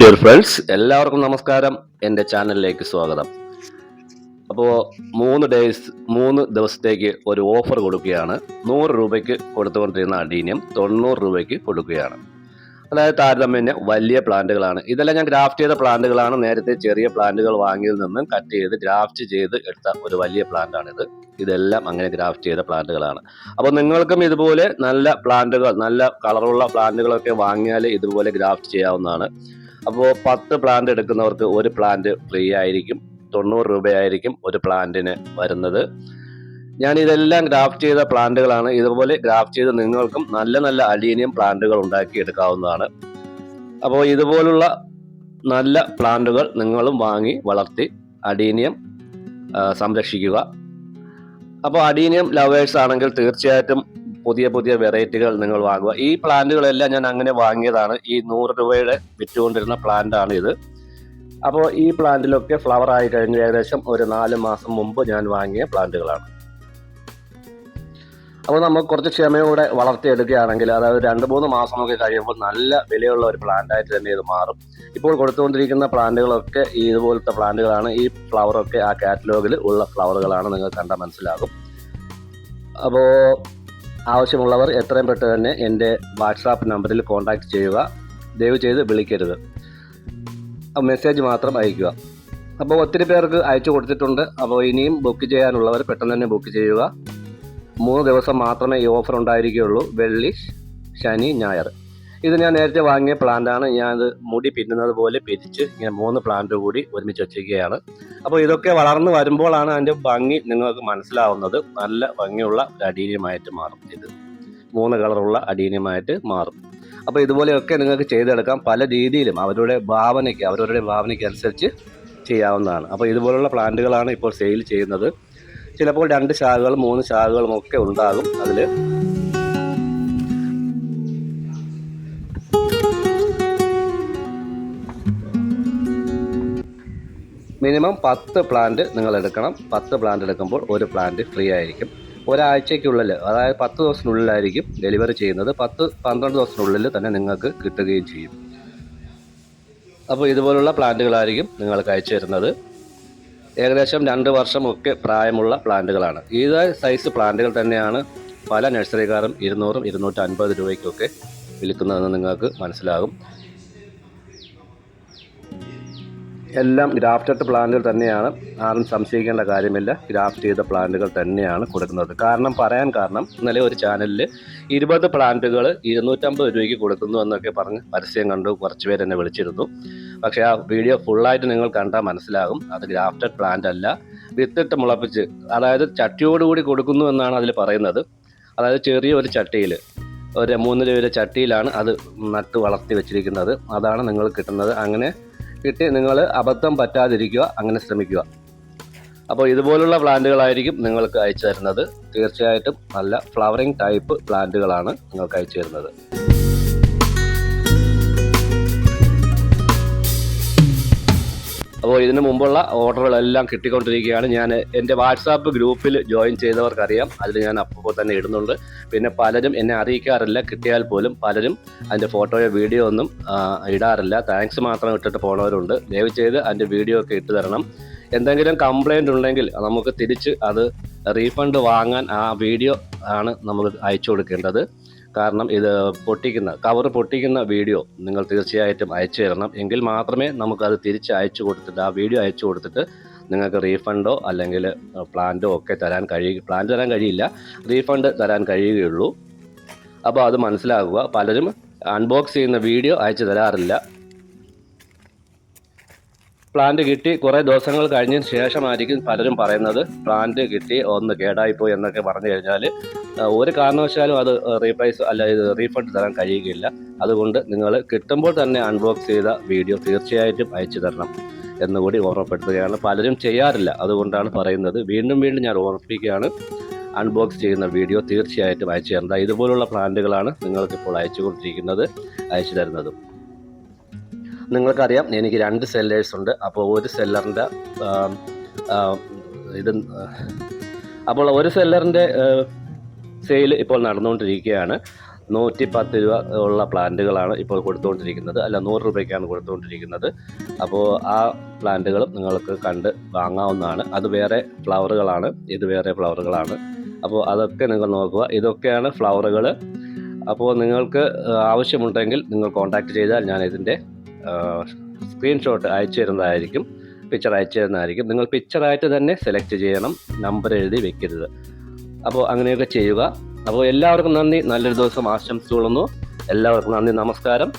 Dear friends എല്ലാവർക്കും നമസ്കാരം. എന്റെ ചാനലിലേക്ക് സ്വാഗതം. അപ്പോൾ മൂന്ന് ഡേയ്സ് മൂന്ന് ദിവസത്തേക്ക് ഒരു ഓഫർ കൊടുക്കുകയാണ്. നൂറ് രൂപയ്ക്ക് കൊടുത്തുകൊണ്ടിരുന്ന അഡീനിയം തൊണ്ണൂറ് രൂപയ്ക്ക് കൊടുക്കുകയാണ്. അതായത് താരതമ്യേന വലിയ പ്ലാന്റുകളാണ്. ഇതെല്ലാം ഞാൻ ഗ്രാഫ്റ്റ് ചെയ്ത പ്ലാന്റുകളാണ്. നേരത്തെ ചെറിയ പ്ലാന്റുകൾ വാങ്ങിയതിൽ നിന്നും കട്ട് ചെയ്ത് ഗ്രാഫ്റ്റ് ചെയ്ത് എടുത്ത ഒരു വലിയ പ്ലാന്റാണിത്. ഇതെല്ലാം അങ്ങനെ ഗ്രാഫ്റ്റ് ചെയ്ത പ്ലാന്റുകളാണ്. അപ്പോൾ നിങ്ങൾക്കും ഇതുപോലെ നല്ല പ്ലാന്റുകൾ നല്ല കളറുള്ള പ്ലാന്റുകളൊക്കെ വാങ്ങിയാൽ ഇതുപോലെ ഗ്രാഫ്റ്റ് ചെയ്യാവുന്നതാണ്. അപ്പോൾ പത്ത് പ്ലാന്റ് എടുക്കുന്നവർക്ക് ഒരു പ്ലാന്റ് ഫ്രീ ആയിരിക്കും. തൊണ്ണൂറ് രൂപയായിരിക്കും ഒരു പ്ലാന്റിന് വരുന്നത്. ഞാൻ ഇതെല്ലാം ഗ്രാഫ്റ്റ് ചെയ്ത പ്ലാന്റുകളാണ് ഇതുപോലെ ഗ്രാഫ്റ്റ് ചെയ്ത് നിങ്ങൾക്കും നല്ല നല്ല അലീനിയം പ്ലാന്റുകൾ ഉണ്ടാക്കി എടുക്കാവുന്നതാണ്. അപ്പോൾ ഇതുപോലുള്ള നല്ല പ്ലാന്റുകൾ നിങ്ങളും വാങ്ങി വളർത്തി അഡീനിയം സംരക്ഷിക്കുക. അപ്പോൾ അഡീനിയം ലവേഴ്സ് ആണെങ്കിൽ തീർച്ചയായിട്ടും പുതിയ പുതിയ വെറൈറ്റികൾ നിങ്ങൾ വാങ്ങുക. ഈ പ്ലാന്റുകളെല്ലാം ഞാൻ അങ്ങനെ വാങ്ങിയതാണ്. ഈ നൂറ് രൂപയുടെ വിറ്റുകൊണ്ടിരുന്ന പ്ലാന്റ് ആണ് ഇത്. അപ്പോൾ ഈ പ്ലാന്റിലൊക്കെ ഫ്ലവർ ആയി കഴിഞ്ഞ് ഏകദേശം ഒരു നാല് മാസം മുമ്പ് ഞാൻ വാങ്ങിയ പ്ലാന്റുകളാണ്. അപ്പോൾ നമ്മൾ കുറച്ച് ക്ഷമയോടെ വളർത്തിയെടുക്കുകയാണെങ്കിൽ അതായത് രണ്ട് മൂന്ന് മാസമൊക്കെ കഴിയുമ്പോൾ നല്ല വിലയുള്ള ഒരു പ്ലാന്റായിട്ട് തന്നെ ഇത് മാറും. ഇപ്പോൾ കൊടുത്തുകൊണ്ടിരിക്കുന്ന പ്ലാന്റുകളൊക്കെ ഇതുപോലത്തെ പ്ലാന്റുകളാണ്. ഈ ഫ്ലവറൊക്കെ ആ കാറ്റലോഗിൽ ഉള്ള ഫ്ലവറുകളാണ് നിങ്ങൾ കണ്ടാൽ മനസ്സിലാകും. അപ്പോൾ ആവശ്യമുള്ളവർ എത്രയും പെട്ടെന്ന് തന്നെ എന്റെ വാട്സാപ്പ് നമ്പറിൽ കോൺടാക്റ്റ് ചെയ്യുക. ദയവ് ചെയ്ത് വിളിക്കരുത്. മെസ്സേജ് മാത്രം അയയ്ക്കുക. അപ്പോൾ ഒത്തിരി പേർക്ക് അയച്ചു കൊടുത്തിട്ടുണ്ട്. അപ്പോൾ ഇനിയും ബുക്ക് ചെയ്യാനുള്ളവർ പെട്ടെന്ന് തന്നെ ബുക്ക് ചെയ്യുക. മൂന്ന് ദിവസം മാത്രമേ ഈ ഓഫർ ഉണ്ടായിരിക്കുകയുള്ളൂ. വെള്ളി ശനി ഞായർ. ഇത് ഞാൻ നേരത്തെ വാങ്ങിയ പ്ലാന്റാണ് ഞാനത് മുടി പിന്നുന്നത് പോലെ പിരിച്ച് ഇങ്ങനെ മൂന്ന് പ്ലാന്റ് കൂടി ഒരുമിച്ച് വെച്ചിരിക്കുകയാണ്. അപ്പോൾ ഇതൊക്കെ വളർന്നു വരുമ്പോഴാണ് അതിന്റെ ഭംഗി നിങ്ങൾക്ക് മനസ്സിലാവുന്നത്. നല്ല ഭംഗിയുള്ള അടീനിയമായിട്ട് മാറും ഇത്. മൂന്ന് കളറുള്ള അടീനിയമായിട്ട് മാറും. അപ്പോൾ ഇതുപോലെയൊക്കെ നിങ്ങൾക്ക് ചെയ്തെടുക്കാം. പല രീതിയിലും അവരുടെ ഭാവനയ്ക്ക് അവരവരുടെ ഭാവനയ്ക്ക് അനുസരിച്ച് ചെയ്യാവുന്നതാണ്. അപ്പോൾ ഇതുപോലുള്ള പ്ലാന്റുകളാണ് ഇപ്പോൾ സെയിൽ ചെയ്യുന്നത്. ചിലപ്പോൾ രണ്ട് ശാഖകളും മൂന്ന് ശാഖകളും ഒക്കെ ഉണ്ടാകും അതിൽ. മിനിമം പത്ത് പ്ലാന്റ് നിങ്ങൾ എടുക്കണം. പത്ത് പ്ലാന്റ് എടുക്കുമ്പോൾ ഒരു പ്ലാന്റ് ഫ്രീ ആയിരിക്കും. ഒരാഴ്ചയ്ക്കുള്ളിൽ അതായത് പത്ത് ദിവസത്തിനുള്ളിലായിരിക്കും ഡെലിവറി ചെയ്യുന്നത്. പത്ത് പന്ത്രണ്ട് ദിവസത്തിനുള്ളിൽ തന്നെ നിങ്ങൾക്ക് കിട്ടുകയും ചെയ്യും. അപ്പോൾ ഇതുപോലുള്ള പ്ലാന്റുകളായിരിക്കും നിങ്ങൾക്ക് അയച്ചു തരുന്നത്. ഏകദേശം രണ്ട് വർഷമൊക്കെ പ്രായമുള്ള പ്ലാന്റുകളാണ്. ഇത് സൈസ് പ്ലാന്റുകൾ തന്നെയാണ്. പല നഴ്സറിക്കാരും ഇരുന്നൂറും ഇരുന്നൂറ്റി അൻപത് രൂപയ്ക്കൊക്കെ വിൽക്കുന്നതെന്ന് നിങ്ങൾക്ക് മനസ്സിലാകും. എല്ലാം ഗ്രാഫ്റ്റഡ് പ്ലാന്റുകൾ തന്നെയാണ്. ആരും സംശയിക്കേണ്ട കാര്യമില്ല. ഗ്രാഫ്റ്റ് ചെയ്ത പ്ലാന്റുകൾ തന്നെയാണ് കൊടുക്കുന്നത്. കാരണം പറയാൻ കാരണം ഇന്നലെ ഒരു ചാനലിൽ ഇരുപത് പ്ലാന്റുകൾ ഇരുന്നൂറ്റമ്പത് രൂപയ്ക്ക് കൊടുക്കുന്നു എന്നൊക്കെ പറഞ്ഞ് പരസ്യം കണ്ടു. കുറച്ച് പേര് എന്നെ വിളിച്ചിരുന്നു. പക്ഷേ ആ വീഡിയോ ഫുള്ളായിട്ട് നിങ്ങൾ കണ്ടാൽ മനസ്സിലാകും. അത് ഗ്രാഫ്റ്റഡ് പ്ലാന്റ് അല്ല. വിത്തിട്ട് മുളപ്പിച്ച് അതായത് ചട്ടിയോടുകൂടി കൊടുക്കുന്നു എന്നാണ് അതിൽ പറയുന്നത്. അതായത് ചെറിയ ഒരു ചട്ടിയിൽ ഒരു മൂന്ന് രൂപയുടെ ചട്ടിയിലാണ് അത് നട്ട് വളർത്തി വെച്ചിരിക്കുന്നത്. അതാണ് നിങ്ങൾ കിട്ടുന്നത്. അങ്ങനെ കിട്ടി നിങ്ങൾ അബദ്ധം പറ്റാതിരിക്കുക അങ്ങനെ ശ്രമിക്കുക. അപ്പോൾ ഇതുപോലുള്ള പ്ലാന്റുകളായിരിക്കും നിങ്ങൾക്ക് അയച്ചു തരുന്നത്. തീർച്ചയായിട്ടും നല്ല ഫ്ലവറിംഗ് ടൈപ്പ് പ്ലാന്റുകളാണ് നിങ്ങൾക്ക് അയച്ചു തരുന്നത്. അപ്പോൾ ഇതിനു മുമ്പുള്ള ഓർഡറുകളെല്ലാം കിട്ടിക്കൊണ്ടിരിക്കുകയാണ്. ഞാൻ എന്റെ വാട്സാപ്പ് ഗ്രൂപ്പിൽ ജോയിൻ ചെയ്തവർക്കറിയാം. അതിൽ ഞാൻ അപ്പോൾ തന്നെ ഇടുന്നുണ്ട്. പിന്നെ പലരും എന്നെ അറിയിക്കാറില്ല. കിട്ടിയാൽ പോലും പലരും അതിന്റെ ഫോട്ടോയോ വീഡിയോ ഒന്നും ഇടാറില്ല. താങ്ക്സ് മാത്രം ഇട്ടിട്ട് പോണവരുണ്ട്. ദയവ് ചെയ്ത് അതിന്റെ വീഡിയോ ഒക്കെ ഇട്ട് തരണം. എന്തെങ്കിലും കംപ്ലൈന്റ് ഉണ്ടെങ്കിൽ നമുക്ക് തിരിച്ച് അത് റീഫണ്ട് വാങ്ങാൻ ആ വീഡിയോ ആണ് നമ്മൾ അയച്ചു കൊടുക്കേണ്ടത്. കാരണം ഇത് പൊട്ടിക്കുന്ന കവർ പൊട്ടിക്കുന്ന വീഡിയോ നിങ്ങൾ തീർച്ചയായിട്ടും അയച്ചു തരണം. എങ്കിൽ മാത്രമേ നമുക്കത് തിരിച്ച് അയച്ചു കൊടുത്തിട്ട് ആ വീഡിയോ അയച്ചു കൊടുത്തിട്ട് നിങ്ങൾക്ക് റീഫണ്ടോ അല്ലെങ്കിൽ പ്ലാന്റോ ഒക്കെ തരാൻ കഴിയ പ്ലാൻ തരാൻ കഴിയില്ല. റീഫണ്ട് തരാൻ കഴിയുകയുള്ളൂ. അപ്പോൾ അത് മനസ്സിലാക്കുക. പലരും അൺബോക്സ് ചെയ്യുന്ന വീഡിയോ അയച്ചു തരാറില്ല. പ്ലാന്റ് കിട്ടി കുറേ ദിവസങ്ങൾ കഴിഞ്ഞതിന് ശേഷമായിരിക്കും പലരും പറയുന്നത്. പ്ലാന്റ് കിട്ടി ഒന്ന് കേടായിപ്പോയി എന്നൊക്കെ പറഞ്ഞു കഴിഞ്ഞാൽ ഒരു കാരണവശാലും അത് റീപ്രൈസ് അല്ല ഇത് റീഫണ്ട് തരാൻ കഴിയുകയില്ല. അതുകൊണ്ട് നിങ്ങൾ കിട്ടുമ്പോൾ തന്നെ അൺബോക്സ് ചെയ്ത വീഡിയോ തീർച്ചയായിട്ടും അയച്ചു തരണം എന്നുകൂടി ഓർമ്മപ്പെടുത്തുകയാണ്. പലരും ചെയ്യാറില്ല. അതുകൊണ്ടാണ് പറയുന്നത്. വീണ്ടും വീണ്ടും ഞാൻ ഓർമ്മിപ്പിക്കുകയാണ് അൺബോക്സ് ചെയ്യുന്ന വീഡിയോ തീർച്ചയായിട്ടും അയച്ചു തരേണ്ട ഇതുപോലുള്ള പ്ലാന്റുകളാണ് നിങ്ങൾക്കിപ്പോൾ അയച്ചു കൊണ്ടിരിക്കുന്നത് അയച്ചു തരുന്നതും. നിങ്ങൾക്കറിയാം എനിക്ക് രണ്ട് സെല്ലേഴ്സ് ഉണ്ട്. അപ്പോൾ ഒരു സെല്ലറിന്റെ ഇത് അപ്പോൾ ഒരു സെല്ലറിന്റെ സെയിൽ ഇപ്പോൾ നടന്നുകൊണ്ടിരിക്കുകയാണ്. നൂറ്റി പത്ത് രൂപ ഉള്ള പ്ലാന്റുകളാണ് ഇപ്പോൾ കൊടുത്തുകൊണ്ടിരിക്കുന്നത്. അല്ല നൂറ് രൂപയ്ക്കാണ് കൊടുത്തുകൊണ്ടിരിക്കുന്നത്. അപ്പോൾ ആ പ്ലാന്റുകളും നിങ്ങൾക്ക് കണ്ട് വാങ്ങാവുന്നതാണ്. അത് വേറെ ഫ്ലവറുകളാണ്. ഇത് വേറെ ഫ്ലവറുകളാണ്. അപ്പോൾ അതൊക്കെ നിങ്ങൾ നോക്കുക. ഇതൊക്കെയാണ് ഫ്ലവറുകൾ അപ്പോൾ നിങ്ങൾക്ക് ആവശ്യമുണ്ടെങ്കിൽ നിങ്ങൾ കോൺടാക്റ്റ് ചെയ്താൽ ഞാൻ ഇതിന്റെ സ്ക്രീൻഷോട്ട് അയച്ചു തരുന്നതായിരിക്കും പിക്ചർ അയച്ചു തരുന്നതായിരിക്കും. നിങ്ങൾ പിക്ചറായിട്ട് തന്നെ സെലക്ട് ചെയ്യണം നമ്പർ എഴുതി വെക്കരുത്. അപ്പോൾ അങ്ങനെയൊക്കെ ചെയ്യുക. അപ്പോൾ എല്ലാവർക്കും നന്ദി. നല്ലൊരു ദിവസം ആശംസിച്ചുകൊള്ളുന്നു. എല്ലാവർക്കും നന്ദി. നമസ്കാരം.